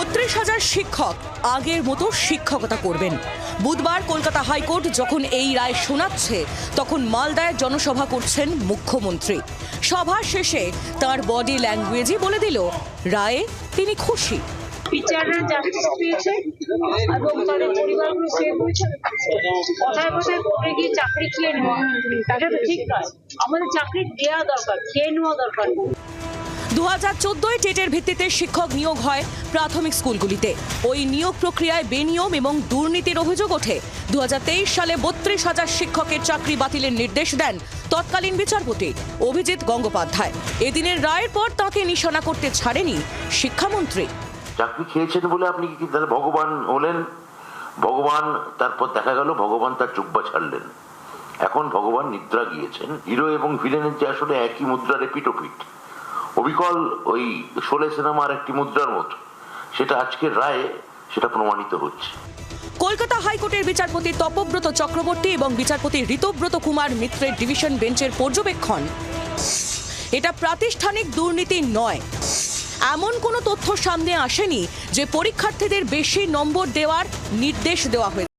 বত্রিশ হাজার শিক্ষক আগের মতো শিক্ষকতা করবেন। বুধবার কলকাতা হাইকোর্ট যখন এই রায় শোনাচ্ছে, তখন মালদায় জনসভা করছেন মুখ্যমন্ত্রী। সভা শেষে তার বডি ল্যাঙ্গুয়েজই বলে দিল, রায়ে তিনি খুশি। চাকরি খেয়ে নেওয়া। ঠিক নয়। আমাদের চাকরি দেওয়া দরকার, খেয়ে নেওয়া দরকার। দু হাজার চোদ্দোয় টেটের ভিত্তিতে শিক্ষক নিয়োগ হয় প্রাথমিক স্কুলগুলিতে। ওই নিয়োগ প্রক্রিয়ায় বেনিয়ম এবং দুর্নীতির অভিযোগ ওঠে। দুহাজার তেইশ সালে বত্রিশ হাজার শিক্ষকের চাকরি বাতিলের নির্দেশ দেন তৎকালীন বিচারপতি অভিজিৎ গঙ্গোপাধ্যায়। এদিনের রায়ের পর তাকে নিশানা করতে ছাড়েনি শিক্ষামন্ত্রী। চাকরি খেয়েছেন বলে আপনি কি তাহলে ভগবান হলেন? ভগবান তারপর দেখা গেল ভগবান তার চুব্বা ছাড়লেন। এখন ভগবান নিদ্রা গিয়েছেন। হিরো এবং ভিলেনের যে আসলে একই মুদ্রার এপিটোপিট অবিকল ওই শোলে সিনেমার একটি মুদ্রার মতো। সেটা আজকের রায়ে সেটা প্রমাণিত হচ্ছে। কলকাতা হাইকোর্টের বিচারপতি তপব্রত চক্রবর্তী এবং বিচারপতি ঋতব্রত কুমার মিত্রের ডিভিশন বেঞ্চের পর্যবেক্ষণ। এটা প্রাতিষ্ঠানিক দুর্নীতি নয়। এমন কোনো তথ্য সামনে আসেনি যে পরীক্ষার্থীদের বেশি নম্বর দেওয়ার নির্দেশ দেওয়া হয়েছে।